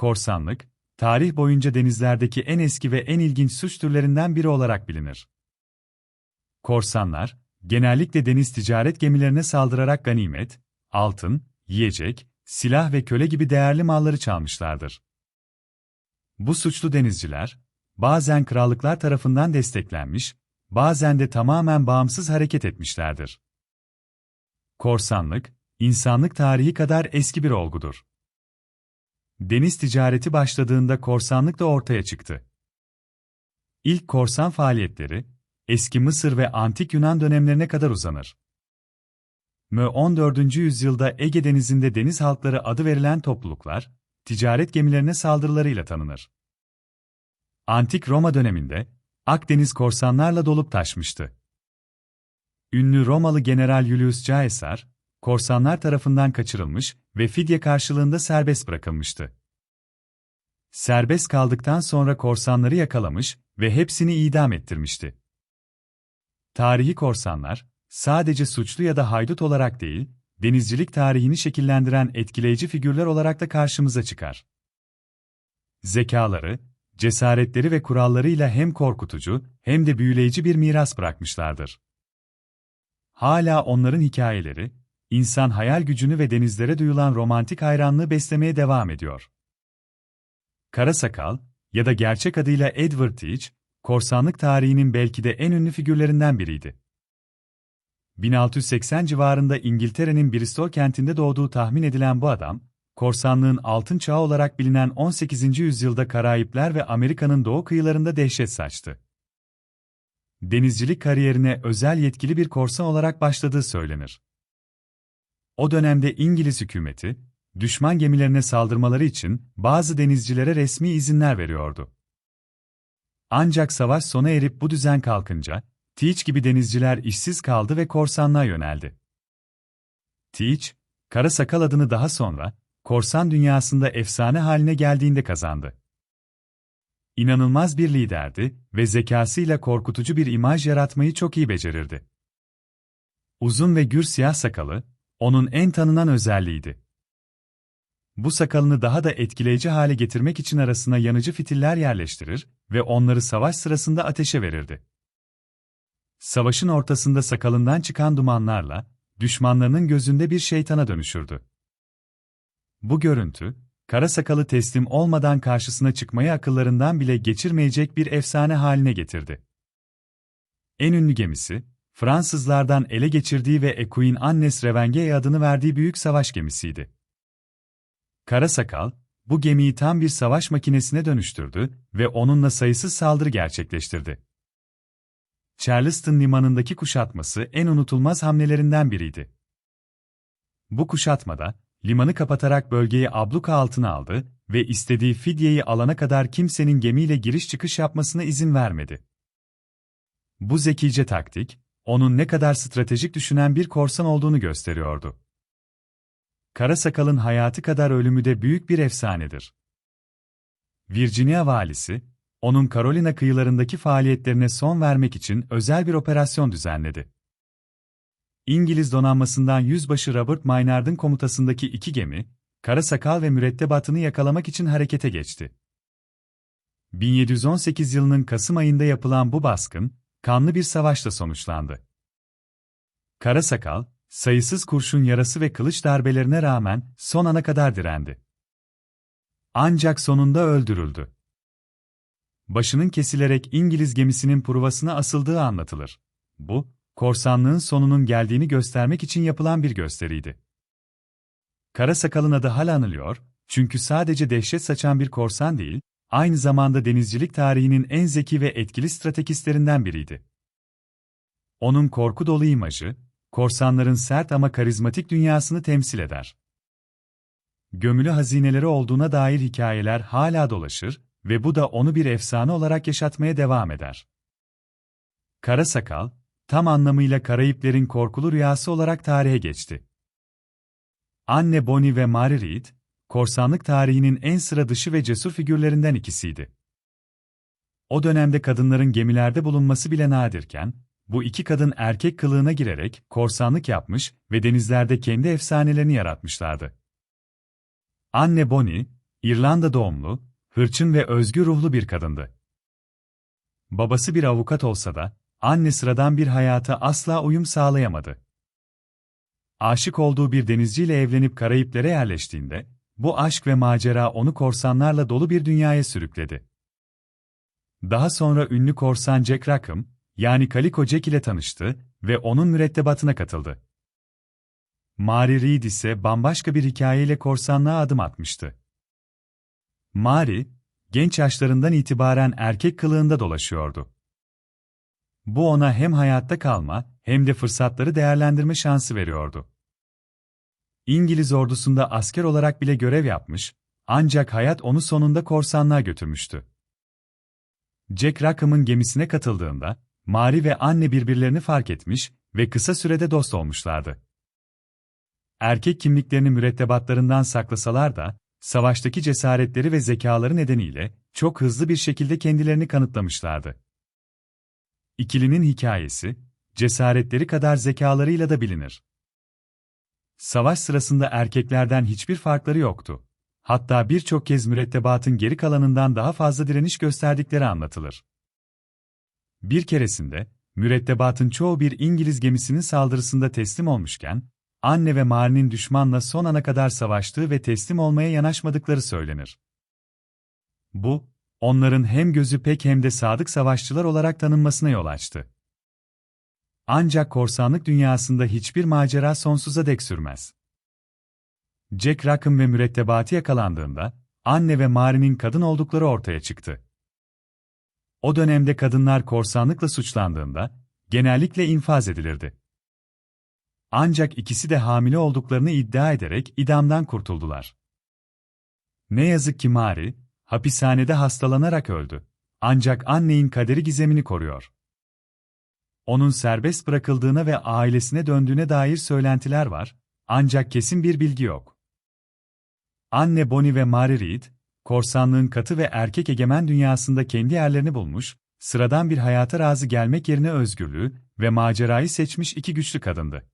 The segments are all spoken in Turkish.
korsanlık, tarih boyunca denizlerdeki en eski ve en ilginç suç türlerinden biri olarak bilinir. Korsanlar, genellikle deniz ticaret gemilerine saldırarak ganimet, altın, yiyecek, silah ve köle gibi değerli malları çalmışlardır. Bu suçlu denizciler, bazen krallıklar tarafından desteklenmiş, bazen de tamamen bağımsız hareket etmişlerdir. Korsanlık, insanlık tarihi kadar eski bir olgudur. Deniz ticareti başladığında korsanlık da ortaya çıktı. İlk korsan faaliyetleri, eski Mısır ve antik Yunan dönemlerine kadar uzanır. Mö 14. yüzyılda Ege Denizi'nde deniz halkları adı verilen topluluklar, ticaret gemilerine saldırılarıyla tanınır. Antik Roma döneminde, Akdeniz korsanlarla dolup taşmıştı. Ünlü Romalı General Julius Caesar, korsanlar tarafından kaçırılmış ve fidye karşılığında serbest bırakılmıştı. Serbest kaldıktan sonra korsanları yakalamış ve hepsini idam ettirmişti. Tarihi korsanlar, sadece suçlu ya da haydut olarak değil, denizcilik tarihini şekillendiren etkileyici figürler olarak da karşımıza çıkar. Zekaları, cesaretleri ve kurallarıyla hem korkutucu hem de büyüleyici bir miras bırakmışlardır. Hala onların hikayeleri, insan hayal gücünü ve denizlere duyulan romantik hayranlığı beslemeye devam ediyor. Kara Sakal ya da gerçek adıyla Edward Teach, korsanlık tarihinin belki de en ünlü figürlerinden biriydi. 1680 civarında İngiltere'nin Bristol kentinde doğduğu tahmin edilen bu adam, korsanlığın altın çağı olarak bilinen 18. yüzyılda Karayipler ve Amerika'nın doğu kıyılarında dehşet saçtı. Denizcilik kariyerine özel yetkili bir korsan olarak başladığı söylenir. O dönemde İngiliz hükümeti, düşman gemilerine saldırmaları için bazı denizcilere resmi izinler veriyordu. Ancak savaş sona erip bu düzen kalkınca, Teach gibi denizciler işsiz kaldı ve korsanlığa yöneldi. Teach, Kara Sakal adını daha sonra, korsan dünyasında efsane haline geldiğinde kazandı. İnanılmaz bir liderdi ve zekasıyla korkutucu bir imaj yaratmayı çok iyi becerirdi. Uzun ve gür siyah sakalı, onun en tanınan özelliğiydi. Bu sakalını daha da etkileyici hale getirmek için arasına yanıcı fitiller yerleştirir ve onları savaş sırasında ateşe verirdi. Savaşın ortasında sakalından çıkan dumanlarla, düşmanlarının gözünde bir şeytana dönüşürdü. Bu görüntü, kara sakalı teslim olmadan karşısına çıkmayı akıllarından bile geçirmeyecek bir efsane haline getirdi. En ünlü gemisi, Fransızlardan ele geçirdiği ve Equine Annes Revengea adını verdiği büyük savaş gemisiydi. Kara Sakal, bu gemiyi tam bir savaş makinesine dönüştürdü ve onunla sayısız saldırı gerçekleştirdi. Charleston limanındaki kuşatması en unutulmaz hamlelerinden biriydi. Bu kuşatmada, limanı kapatarak bölgeyi abluka altına aldı ve istediği fidyeyi alana kadar kimsenin gemiyle giriş çıkış yapmasına izin vermedi. Bu zekice taktik, onun ne kadar stratejik düşünen bir korsan olduğunu gösteriyordu. Kara Sakal'ın hayatı kadar ölümü de büyük bir efsanedir. Virginia valisi, onun Carolina kıyılarındaki faaliyetlerine son vermek için özel bir operasyon düzenledi. İngiliz donanmasından Yüzbaşı Robert Maynard'ın komutasındaki iki gemi, Kara Sakal ve mürettebatını yakalamak için harekete geçti. 1718 yılının Kasım ayında yapılan bu baskın, kanlı bir savaşla sonuçlandı. Kara Sakal, sayısız kurşun yarası ve kılıç darbelerine rağmen son ana kadar direndi. Ancak sonunda öldürüldü. Başının kesilerek İngiliz gemisinin provasına asıldığı anlatılır. Bu, korsanlığın sonunun geldiğini göstermek için yapılan bir gösteriydi. Kara Sakal'ın adı hala anılıyor, çünkü sadece dehşet saçan bir korsan değil, aynı zamanda denizcilik tarihinin en zeki ve etkili stratejistlerinden biriydi. Onun korku dolu imajı, korsanların sert ama karizmatik dünyasını temsil eder. Gömülü hazineleri olduğuna dair hikayeler hala dolaşır ve bu da onu bir efsane olarak yaşatmaya devam eder. Kara Sakal, tam anlamıyla Karayiplerin korkulu rüyası olarak tarihe geçti. Anne Bonnie ve Mary Reed, korsanlık tarihinin en sıra dışı ve cesur figürlerinden ikisiydi. O dönemde kadınların gemilerde bulunması bile nadirken, bu iki kadın erkek kılığına girerek korsanlık yapmış ve denizlerde kendi efsanelerini yaratmışlardı. Anne Bonnie, İrlanda doğumlu, hırçın ve özgür ruhlu bir kadındı. Babası bir avukat olsa da, anne sıradan bir hayata asla uyum sağlayamadı. Aşık olduğu bir denizciyle evlenip Karayiplere yerleştiğinde, bu aşk ve macera onu korsanlarla dolu bir dünyaya sürükledi. Daha sonra ünlü korsan Jack Rackham, yani Calico Jack ile tanıştı ve onun mürettebatına katıldı. Mary Reed ise bambaşka bir hikayeyle korsanlığa adım atmıştı. Mary, genç yaşlarından itibaren erkek kılığında dolaşıyordu. Bu ona hem hayatta kalma hem de fırsatları değerlendirme şansı veriyordu. İngiliz ordusunda asker olarak bile görev yapmış, ancak hayat onu sonunda korsanlığa götürmüştü. Jack Rackham'ın gemisine katıldığında, Mari ve anne birbirlerini fark etmiş ve kısa sürede dost olmuşlardı. Erkek kimliklerini mürettebatlarından saklasalar da, savaştaki cesaretleri ve zekaları nedeniyle çok hızlı bir şekilde kendilerini kanıtlamışlardı. İkilinin hikayesi, cesaretleri kadar zekalarıyla da bilinir. Savaş sırasında erkeklerden hiçbir farkları yoktu. Hatta birçok kez mürettebatın geri kalanından daha fazla direniş gösterdikleri anlatılır. Bir keresinde, mürettebatın çoğu bir İngiliz gemisinin saldırısında teslim olmuşken, anne ve Marnie'nin düşmanla son ana kadar savaştığı ve teslim olmaya yanaşmadıkları söylenir. Bu, onların hem gözü pek hem de sadık savaşçılar olarak tanınmasına yol açtı. Ancak korsanlık dünyasında hiçbir macera sonsuza dek sürmez. Jack Rackham ve mürettebatı yakalandığında, anne ve Marie'nin kadın oldukları ortaya çıktı. O dönemde kadınlar korsanlıkla suçlandığında, genellikle infaz edilirdi. Ancak ikisi de hamile olduklarını iddia ederek idamdan kurtuldular. Ne yazık ki Mari, hapishanede hastalanarak öldü. Ancak annenin kaderi gizemini koruyor. Onun serbest bırakıldığına ve ailesine döndüğüne dair söylentiler var, ancak kesin bir bilgi yok. Anne Bonnie ve Mary Reed, korsanlığın katı ve erkek egemen dünyasında kendi yerlerini bulmuş, sıradan bir hayata razı gelmek yerine özgürlüğü ve macerayı seçmiş iki güçlü kadındı.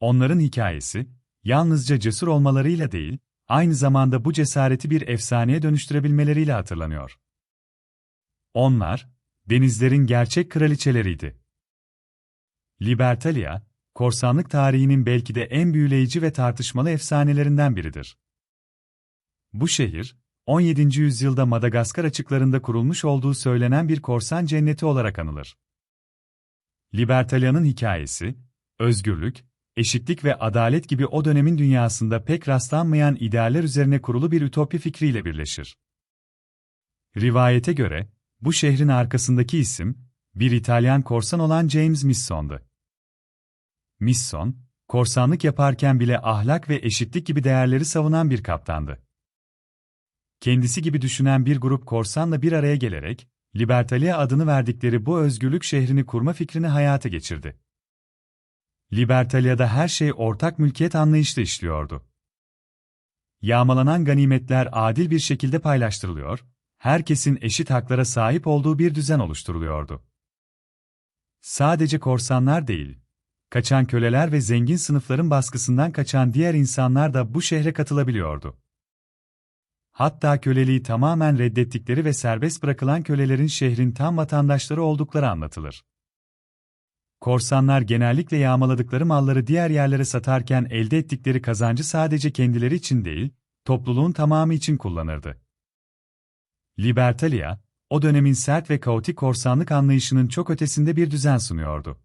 Onların hikayesi, yalnızca cesur olmalarıyla değil, aynı zamanda bu cesareti bir efsaneye dönüştürebilmeleriyle hatırlanıyor. Onlar, denizlerin gerçek kraliçeleriydi. Libertalia, korsanlık tarihinin belki de en büyüleyici ve tartışmalı efsanelerinden biridir. Bu şehir, 17. yüzyılda Madagaskar açıklarında kurulmuş olduğu söylenen bir korsan cenneti olarak anılır. Libertalia'nın hikayesi, özgürlük, eşitlik ve adalet gibi o dönemin dünyasında pek rastlanmayan idealler üzerine kurulu bir ütopya fikriyle birleşir. Rivayete göre, bu şehrin arkasındaki isim, bir İtalyan korsan olan James Misson'du. Misson, korsanlık yaparken bile ahlak ve eşitlik gibi değerleri savunan bir kaptandı. Kendisi gibi düşünen bir grup korsanla bir araya gelerek, Libertalia adını verdikleri bu özgürlük şehrini kurma fikrini hayata geçirdi. Libertalia'da her şey ortak mülkiyet anlayışla işliyordu. Yağmalanan ganimetler adil bir şekilde paylaştırılıyor, herkesin eşit haklara sahip olduğu bir düzen oluşturuluyordu. Sadece korsanlar değil, kaçan köleler ve zengin sınıfların baskısından kaçan diğer insanlar da bu şehre katılabiliyordu. Hatta köleliği tamamen reddettikleri ve serbest bırakılan kölelerin şehrin tam vatandaşları oldukları anlatılır. Korsanlar genellikle yağmaladıkları malları diğer yerlere satarken elde ettikleri kazancı sadece kendileri için değil, topluluğun tamamı için kullanırdı. Libertalia, o dönemin sert ve kaotik korsanlık anlayışının çok ötesinde bir düzen sunuyordu.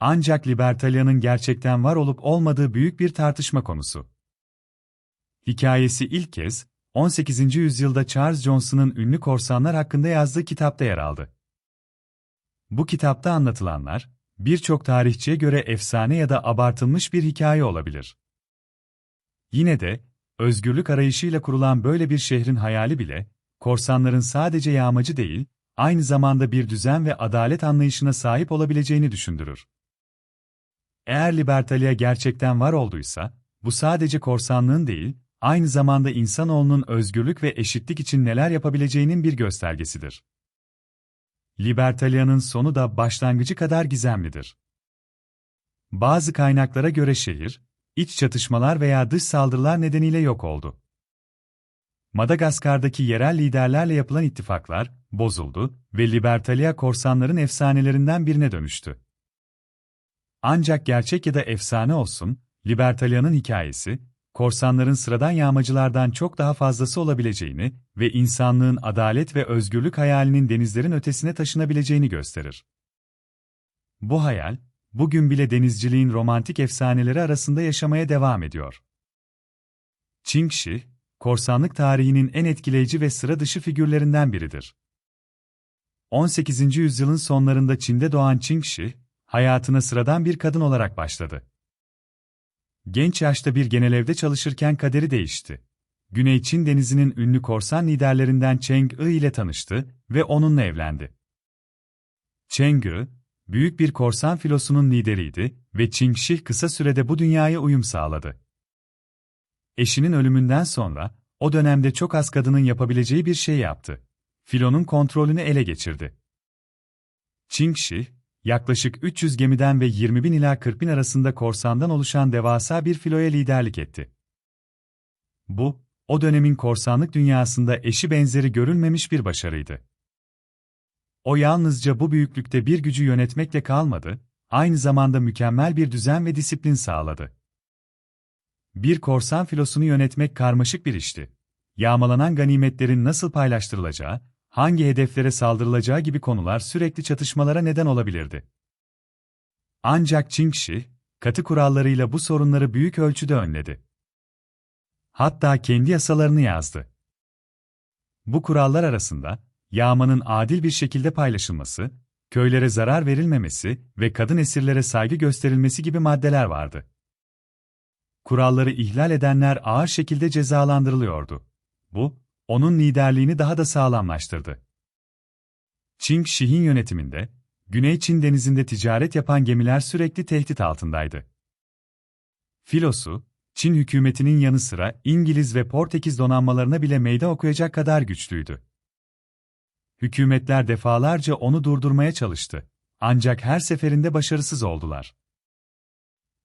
Ancak Libertalia'nın gerçekten var olup olmadığı büyük bir tartışma konusu. Hikayesi ilk kez, 18. yüzyılda Charles Johnson'ın ünlü korsanlar hakkında yazdığı kitapta yer aldı. Bu kitapta anlatılanlar, birçok tarihçiye göre efsane ya da abartılmış bir hikaye olabilir. Yine de, özgürlük arayışıyla kurulan böyle bir şehrin hayali bile, korsanların sadece yağmacı değil, aynı zamanda bir düzen ve adalet anlayışına sahip olabileceğini düşündürür. Eğer Libertalia gerçekten var olduysa, bu sadece korsanlığın değil, aynı zamanda insanoğlunun özgürlük ve eşitlik için neler yapabileceğinin bir göstergesidir. Libertalia'nın sonu da başlangıcı kadar gizemlidir. Bazı kaynaklara göre şehir, iç çatışmalar veya dış saldırılar nedeniyle yok oldu. Madagaskar'daki yerel liderlerle yapılan ittifaklar bozuldu ve Libertalia korsanların efsanelerinden birine dönüştü. Ancak gerçek ya da efsane olsun, Libertalia'nın hikayesi, korsanların sıradan yağmacılardan çok daha fazlası olabileceğini ve insanlığın adalet ve özgürlük hayalinin denizlerin ötesine taşınabileceğini gösterir. Bu hayal, bugün bile denizciliğin romantik efsaneleri arasında yaşamaya devam ediyor. Çingşi, korsanlık tarihinin en etkileyici ve sıra dışı figürlerinden biridir. 18. yüzyılın sonlarında Çin'de doğan Çingşi, hayatına sıradan bir kadın olarak başladı. Genç yaşta bir genelevde çalışırken kaderi değişti. Güney Çin denizinin ünlü korsan liderlerinden Cheng I ile tanıştı ve onunla evlendi. Cheng I, büyük bir korsan filosunun lideriydi ve Çingşih kısa sürede bu dünyaya uyum sağladı. Eşinin ölümünden sonra, o dönemde çok az kadının yapabileceği bir şey yaptı. Filonun kontrolünü ele geçirdi. Çingşih, yaklaşık 300 gemiden ve 20 bin ila 40 bin arasında korsandan oluşan devasa bir filoya liderlik etti. Bu, o dönemin korsanlık dünyasında eşi benzeri görülmemiş bir başarıydı. O yalnızca bu büyüklükte bir gücü yönetmekle kalmadı, aynı zamanda mükemmel bir düzen ve disiplin sağladı. Bir korsan filosunu yönetmek karmaşık bir işti. Yağmalanan ganimetlerin nasıl paylaştırılacağı, hangi hedeflere saldırılacağı gibi konular sürekli çatışmalara neden olabilirdi. Ancak Çingşi, katı kurallarıyla bu sorunları büyük ölçüde önledi. Hatta kendi yasalarını yazdı. Bu kurallar arasında, yağmanın adil bir şekilde paylaşılması, köylere zarar verilmemesi ve kadın esirlere saygı gösterilmesi gibi maddeler vardı. Kuralları ihlal edenler ağır şekilde cezalandırılıyordu. Bu, onun liderliğini daha da sağlamlaştırdı. Çing Shihin yönetiminde, Güney Çin denizinde ticaret yapan gemiler sürekli tehdit altındaydı. Filosu, Çin hükümetinin yanı sıra İngiliz ve Portekiz donanmalarına bile meydan okuyacak kadar güçlüydü. Hükümetler defalarca onu durdurmaya çalıştı. Ancak her seferinde başarısız oldular.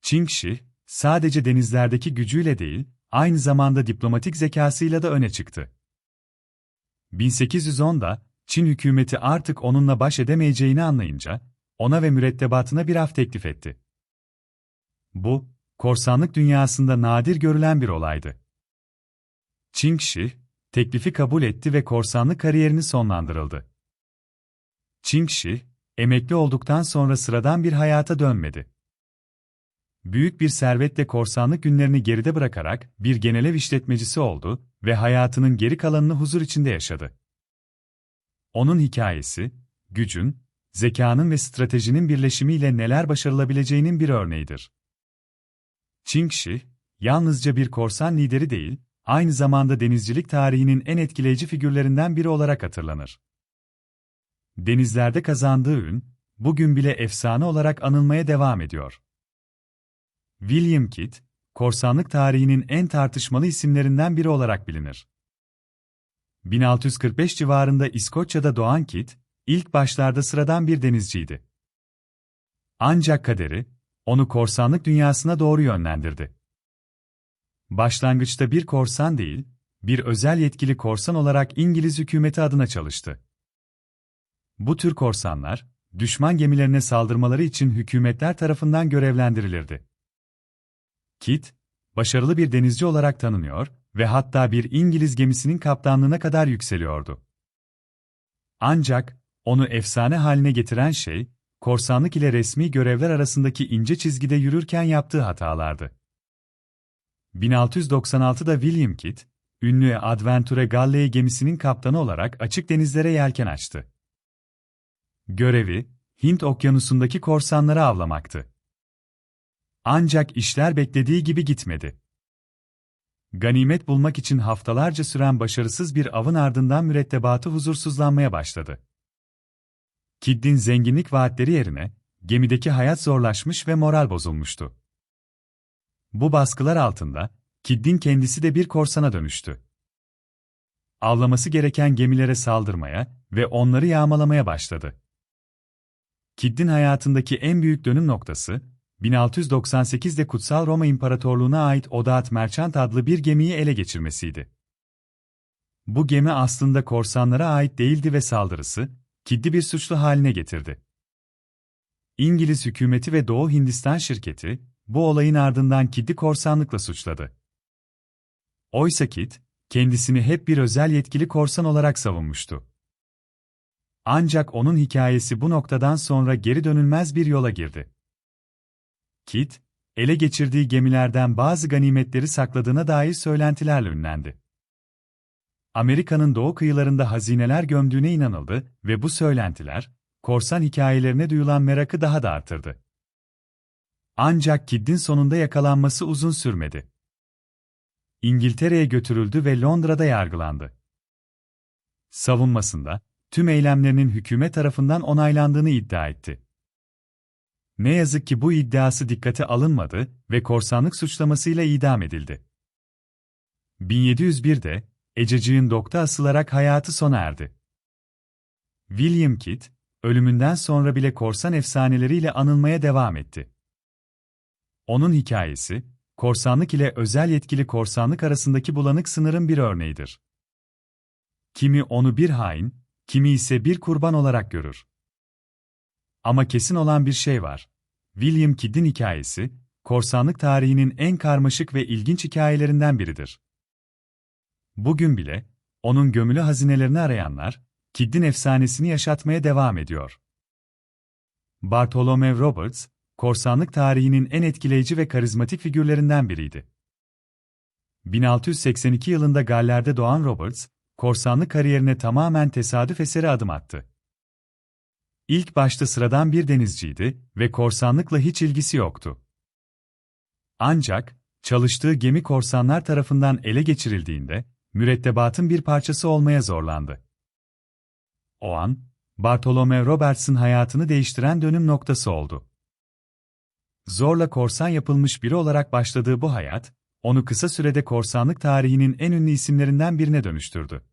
Çingşi, sadece denizlerdeki gücüyle değil, aynı zamanda diplomatik zekasıyla da öne çıktı. 1810'da, Çin hükümeti artık onunla baş edemeyeceğini anlayınca, ona ve mürettebatına bir af teklif etti. Bu, korsanlık dünyasında nadir görülen bir olaydı. Çingşi, teklifi kabul etti ve korsanlık kariyerini sonlandırıldı. Çingşi, emekli olduktan sonra sıradan bir hayata dönmedi. Büyük bir servetle korsanlık günlerini geride bırakarak bir genelev işletmecisi oldu ve hayatının geri kalanını huzur içinde yaşadı. Onun hikayesi, gücün, zekanın ve stratejinin birleşimiyle neler başarılabileceğinin bir örneğidir. Çingşi, yalnızca bir korsan lideri değil, aynı zamanda denizcilik tarihinin en etkileyici figürlerinden biri olarak hatırlanır. Denizlerde kazandığı ün, bugün bile efsane olarak anılmaya devam ediyor. William Kidd, korsanlık tarihinin en tartışmalı isimlerinden biri olarak bilinir. 1645 civarında İskoçya'da doğan Kidd, ilk başlarda sıradan bir denizciydi. Ancak kaderi, onu korsanlık dünyasına doğru yönlendirdi. Başlangıçta bir korsan değil, bir özel yetkili korsan olarak İngiliz hükümeti adına çalıştı. Bu tür korsanlar, düşman gemilerine saldırmaları için hükümetler tarafından görevlendirilirdi. Kit, başarılı bir denizci olarak tanınıyor ve hatta bir İngiliz gemisinin kaptanlığına kadar yükseliyordu. Ancak, onu efsane haline getiren şey, korsanlık ile resmi görevler arasındaki ince çizgide yürürken yaptığı hatalardı. 1696'da William Kitt, ünlü Adventure Galley gemisinin kaptanı olarak açık denizlere yelken açtı. Görevi, Hint okyanusundaki korsanları avlamaktı. Ancak işler beklediği gibi gitmedi. Ganimet bulmak için haftalarca süren başarısız bir avın ardından mürettebatı huzursuzlanmaya başladı. Kidd'in zenginlik vaatleri yerine, gemideki hayat zorlaşmış ve moral bozulmuştu. Bu baskılar altında, Kidd'in kendisi de bir korsana dönüştü. Avlaması gereken gemilere saldırmaya ve onları yağmalamaya başladı. Kidd'in hayatındaki en büyük dönüm noktası, 1698'de Kutsal Roma İmparatorluğu'na ait Odaat Merchant adlı bir gemiyi ele geçirmesiydi. Bu gemi aslında korsanlara ait değildi ve saldırısı, Kidd'i bir suçlu haline getirdi. İngiliz hükümeti ve Doğu Hindistan şirketi, bu olayın ardından Kidd'i korsanlıkla suçladı. Oysa Kidd, kendisini hep bir özel yetkili korsan olarak savunmuştu. Ancak onun hikayesi bu noktadan sonra geri dönülmez bir yola girdi. Kidd, ele geçirdiği gemilerden bazı ganimetleri sakladığına dair söylentilerle ünlendi. Amerika'nın doğu kıyılarında hazineler gömdüğüne inanıldı ve bu söylentiler, korsan hikayelerine duyulan merakı daha da artırdı. Ancak Kidd'in sonunda yakalanması uzun sürmedi. İngiltere'ye götürüldü ve Londra'da yargılandı. Savunmasında, tüm eylemlerinin hükümet tarafından onaylandığını iddia etti. Ne yazık ki bu iddiası dikkate alınmadı ve korsanlık suçlamasıyla idam edildi. 1701'de, Ececiğin dokta asılarak hayatı sona erdi. William Kidd, ölümünden sonra bile korsan efsaneleriyle anılmaya devam etti. Onun hikayesi, korsanlık ile özel yetkili korsanlık arasındaki bulanık sınırın bir örneğidir. Kimi onu bir hain, kimi ise bir kurban olarak görür. Ama kesin olan bir şey var. William Kidd'in hikayesi, korsanlık tarihinin en karmaşık ve ilginç hikayelerinden biridir. Bugün bile, onun gömülü hazinelerini arayanlar, Kidd'in efsanesini yaşatmaya devam ediyor. Bartholomew Roberts, korsanlık tarihinin en etkileyici ve karizmatik figürlerinden biriydi. 1682 yılında Galler'de doğan Roberts, korsanlık kariyerine tamamen tesadüf eseri adım attı. İlk başta sıradan bir denizciydi ve korsanlıkla hiç ilgisi yoktu. Ancak, çalıştığı gemi korsanlar tarafından ele geçirildiğinde, mürettebatın bir parçası olmaya zorlandı. O an, Bartolome Roberts'ın hayatını değiştiren dönüm noktası oldu. Zorla korsan yapılmış biri olarak başladığı bu hayat, onu kısa sürede korsanlık tarihinin en ünlü isimlerinden birine dönüştürdü.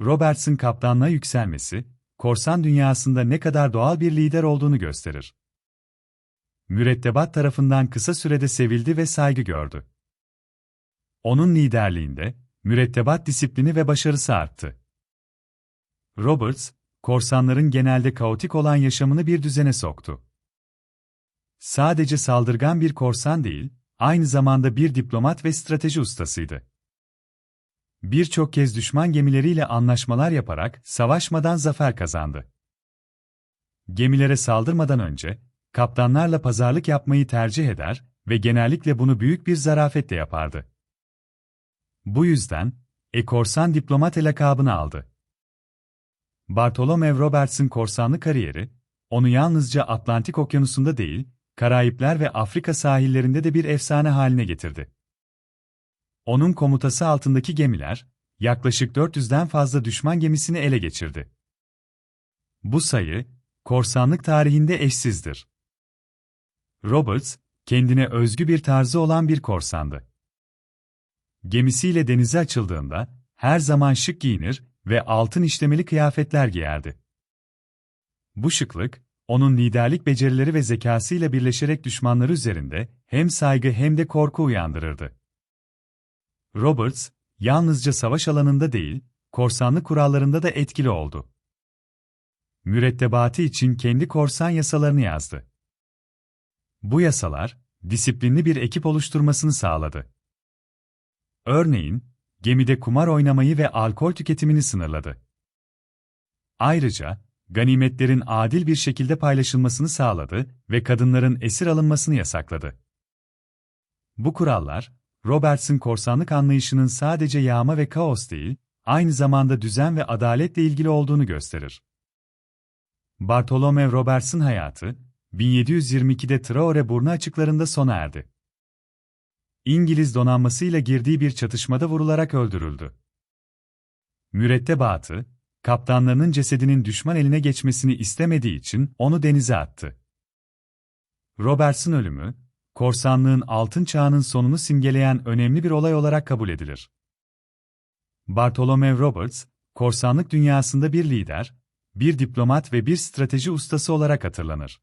Roberts'ın kaptanlığa yükselmesi, korsan dünyasında ne kadar doğal bir lider olduğunu gösterir. Mürettebat tarafından kısa sürede sevildi ve saygı gördü. Onun liderliğinde, mürettebat disiplini ve başarısı arttı. Roberts, korsanların genelde kaotik olan yaşamını bir düzene soktu. Sadece saldırgan bir korsan değil, aynı zamanda bir diplomat ve strateji ustasıydı. Birçok kez düşman gemileriyle anlaşmalar yaparak savaşmadan zafer kazandı. Gemilere saldırmadan önce, kaptanlarla pazarlık yapmayı tercih eder ve genellikle bunu büyük bir zarafetle yapardı. Bu yüzden, Ekorsan Diplomate lakabını aldı. Bartolomeu Roberts'ın korsanlık kariyeri, onu yalnızca Atlantik Okyanusu'nda değil, Karayipler ve Afrika sahillerinde de bir efsane haline getirdi. Onun komutası altındaki gemiler, yaklaşık 400'den fazla düşman gemisini ele geçirdi. Bu sayı, korsanlık tarihinde eşsizdir. Roberts, kendine özgü bir tarzı olan bir korsandı. Gemisiyle denize açıldığında, her zaman şık giyinir ve altın işlemeli kıyafetler giyerdi. Bu şıklık, onun liderlik becerileri ve zekasıyla birleşerek düşmanları üzerinde hem saygı hem de korku uyandırırdı. Roberts, yalnızca savaş alanında değil, korsanlık kurallarında da etkili oldu. Mürettebatı için kendi korsan yasalarını yazdı. Bu yasalar, disiplinli bir ekip oluşturmasını sağladı. Örneğin, gemide kumar oynamayı ve alkol tüketimini sınırladı. Ayrıca, ganimetlerin adil bir şekilde paylaşılmasını sağladı ve kadınların esir alınmasını yasakladı. Bu kurallar, Roberts'ın korsanlık anlayışının sadece yağma ve kaos değil, aynı zamanda düzen ve adaletle ilgili olduğunu gösterir. Bartolome Roberts'ın hayatı, 1722'de Traore burnu açıklarında sona erdi. İngiliz donanmasıyla girdiği bir çatışmada vurularak öldürüldü. Mürettebatı, kaptanlarının cesedinin düşman eline geçmesini istemediği için onu denize attı. Roberts'ın ölümü, korsanlığın altın çağının sonunu simgeleyen önemli bir olay olarak kabul edilir. Bartholomew Roberts, korsanlık dünyasında bir lider, bir diplomat ve bir strateji ustası olarak hatırlanır.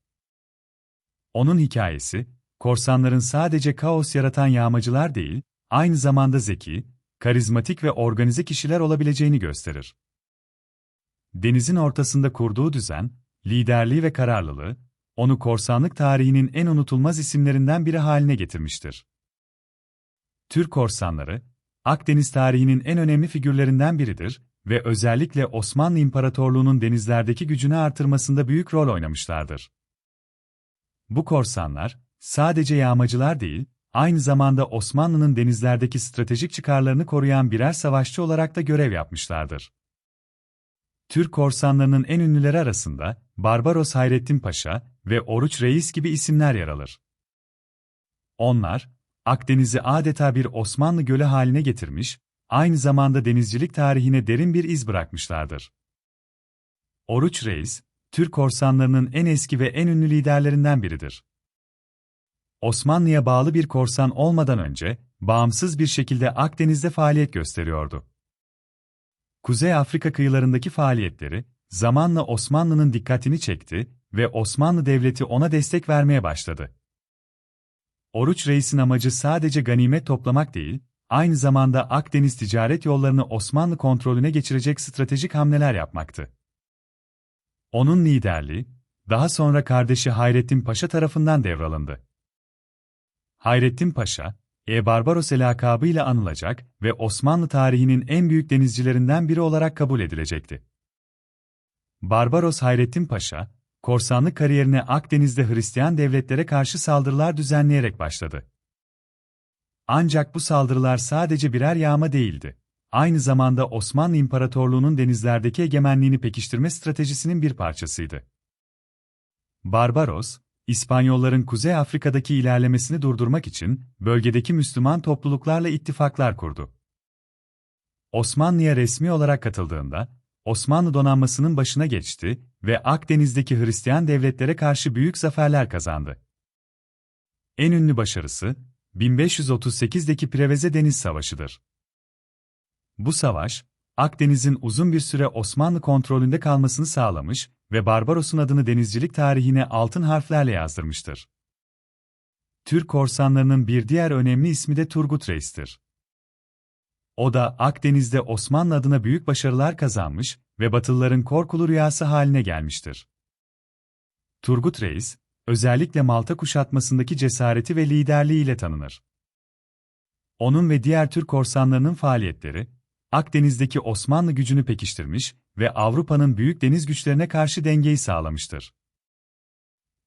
Onun hikayesi, korsanların sadece kaos yaratan yağmacılar değil, aynı zamanda zeki, karizmatik ve organize kişiler olabileceğini gösterir. Denizin ortasında kurduğu düzen, liderliği ve kararlılığı, onu korsanlık tarihinin en unutulmaz isimlerinden biri haline getirmiştir. Türk korsanları, Akdeniz tarihinin en önemli figürlerinden biridir ve özellikle Osmanlı İmparatorluğu'nun denizlerdeki gücünü artırmasında büyük rol oynamışlardır. Bu korsanlar, sadece yağmacılar değil, aynı zamanda Osmanlı'nın denizlerdeki stratejik çıkarlarını koruyan birer savaşçı olarak da görev yapmışlardır. Türk korsanlarının en ünlüleri arasında Barbaros Hayrettin Paşa ve Oruç Reis gibi isimler yer alır. Onlar, Akdeniz'i adeta bir Osmanlı gölü haline getirmiş, aynı zamanda denizcilik tarihine derin bir iz bırakmışlardır. Oruç Reis, Türk korsanlarının en eski ve en ünlü liderlerinden biridir. Osmanlı'ya bağlı bir korsan olmadan önce, bağımsız bir şekilde Akdeniz'de faaliyet gösteriyordu. Kuzey Afrika kıyılarındaki faaliyetleri, zamanla Osmanlı'nın dikkatini çekti ve Osmanlı Devleti ona destek vermeye başladı. Oruç Reis'in amacı sadece ganimet toplamak değil, aynı zamanda Akdeniz ticaret yollarını Osmanlı kontrolüne geçirecek stratejik hamleler yapmaktı. Onun liderliği, daha sonra kardeşi Hayrettin Paşa tarafından devralındı. Hayrettin Paşa, E. Barbaros lakabıyla anılacak ve Osmanlı tarihinin en büyük denizcilerinden biri olarak kabul edilecekti. Barbaros Hayrettin Paşa, korsanlık kariyerine Akdeniz'de Hristiyan devletlere karşı saldırılar düzenleyerek başladı. Ancak bu saldırılar sadece birer yağma değildi. Aynı zamanda Osmanlı İmparatorluğu'nun denizlerdeki egemenliğini pekiştirme stratejisinin bir parçasıydı. Barbaros, İspanyolların Kuzey Afrika'daki ilerlemesini durdurmak için bölgedeki Müslüman topluluklarla ittifaklar kurdu. Osmanlı'ya resmi olarak katıldığında, Osmanlı donanmasının başına geçti ve Akdeniz'deki Hristiyan devletlere karşı büyük zaferler kazandı. En ünlü başarısı, 1538'deki Preveze Deniz Savaşı'dır. Bu savaş, Akdeniz'in uzun bir süre Osmanlı kontrolünde kalmasını sağlamış ve Barbaros'un adını denizcilik tarihine altın harflerle yazdırmıştır. Türk korsanlarının bir diğer önemli ismi de Turgut Reis'tir. O da Akdeniz'de Osmanlı adına büyük başarılar kazanmış ve Batılıların korkulu rüyası haline gelmiştir. Turgut Reis, özellikle Malta kuşatmasındaki cesareti ve liderliğiyle tanınır. Onun ve diğer Türk korsanlarının faaliyetleri, Akdeniz'deki Osmanlı gücünü pekiştirmiş ve Avrupa'nın büyük deniz güçlerine karşı dengeyi sağlamıştır.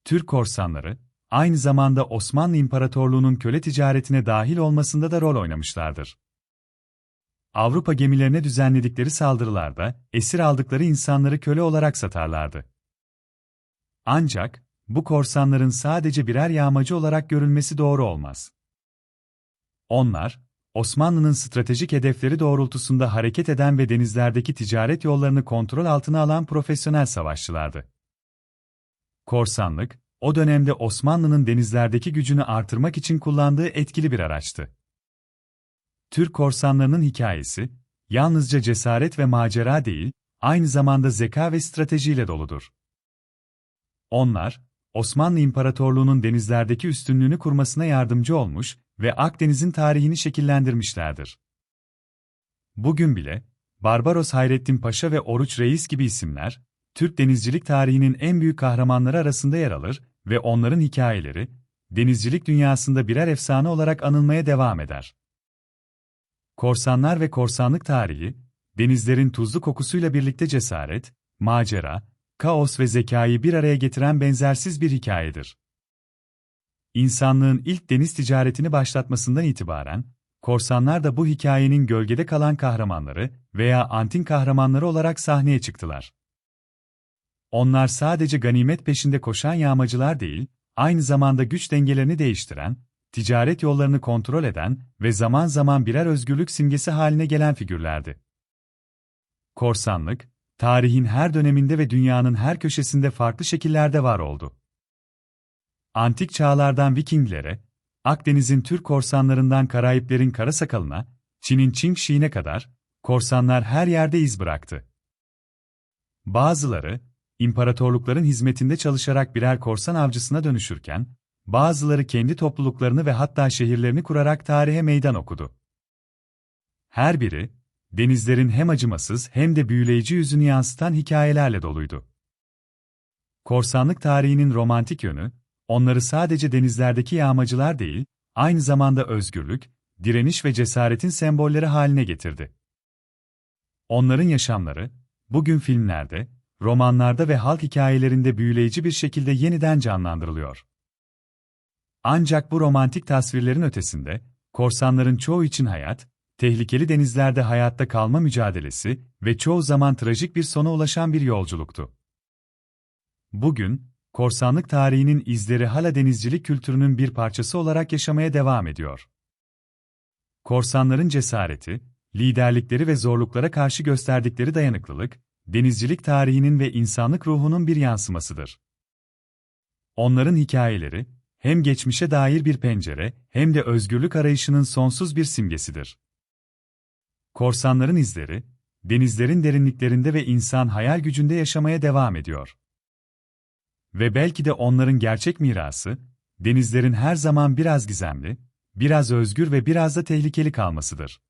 Türk korsanları, aynı zamanda Osmanlı İmparatorluğu'nun köle ticaretine dahil olmasında da rol oynamışlardır. Avrupa gemilerine düzenledikleri saldırılarda, esir aldıkları insanları köle olarak satarlardı. Ancak, bu korsanların sadece birer yağmacı olarak görülmesi doğru olmaz. Onlar, Osmanlı'nın stratejik hedefleri doğrultusunda hareket eden ve denizlerdeki ticaret yollarını kontrol altına alan profesyonel savaşçılardı. Korsanlık, o dönemde Osmanlı'nın denizlerdeki gücünü artırmak için kullandığı etkili bir araçtı. Türk korsanlarının hikayesi, yalnızca cesaret ve macera değil, aynı zamanda zeka ve stratejiyle doludur. Onlar, Osmanlı İmparatorluğu'nun denizlerdeki üstünlüğünü kurmasına yardımcı olmuş ve Akdeniz'in tarihini şekillendirmişlerdir. Bugün bile, Barbaros Hayrettin Paşa ve Oruç Reis gibi isimler, Türk denizcilik tarihinin en büyük kahramanları arasında yer alır ve onların hikayeleri, denizcilik dünyasında birer efsane olarak anılmaya devam eder. Korsanlar ve korsanlık tarihi, denizlerin tuzlu kokusuyla birlikte cesaret, macera, kaos ve zekayı bir araya getiren benzersiz bir hikayedir. İnsanlığın ilk deniz ticaretini başlatmasından itibaren, korsanlar da bu hikayenin gölgede kalan kahramanları veya antin kahramanları olarak sahneye çıktılar. Onlar sadece ganimet peşinde koşan yağmacılar değil, aynı zamanda güç dengelerini değiştiren, ticaret yollarını kontrol eden ve zaman zaman birer özgürlük simgesi haline gelen figürlerdi. Korsanlık, tarihin her döneminde ve dünyanın her köşesinde farklı şekillerde var oldu. Antik çağlardan Vikinglere, Akdeniz'in Türk korsanlarından Karayiplerin Karasakalına, Çin'in Çing Şi'ne kadar, korsanlar her yerde iz bıraktı. Bazıları, imparatorlukların hizmetinde çalışarak birer korsan avcısına dönüşürken, bazıları kendi topluluklarını ve hatta şehirlerini kurarak tarihe meydan okudu. Her biri, denizlerin hem acımasız hem de büyüleyici yüzünü yansıtan hikayelerle doluydu. Korsanlık tarihinin romantik yönü, onları sadece denizlerdeki yağmacılar değil, aynı zamanda özgürlük, direniş ve cesaretin sembolleri haline getirdi. Onların yaşamları, bugün filmlerde, romanlarda ve halk hikayelerinde büyüleyici bir şekilde yeniden canlandırılıyor. Ancak bu romantik tasvirlerin ötesinde, korsanların çoğu için hayat, tehlikeli denizlerde hayatta kalma mücadelesi ve çoğu zaman trajik bir sona ulaşan bir yolculuktu. Bugün, korsanlık tarihinin izleri hala denizcilik kültürünün bir parçası olarak yaşamaya devam ediyor. Korsanların cesareti, liderlikleri ve zorluklara karşı gösterdikleri dayanıklılık, denizcilik tarihinin ve insanlık ruhunun bir yansımasıdır. Onların hikayeleri, hem geçmişe dair bir pencere, hem de özgürlük arayışının sonsuz bir simgesidir. Korsanların izleri, denizlerin derinliklerinde ve insan hayal gücünde yaşamaya devam ediyor. Ve belki de onların gerçek mirası, denizlerin her zaman biraz gizemli, biraz özgür ve biraz da tehlikeli kalmasıdır.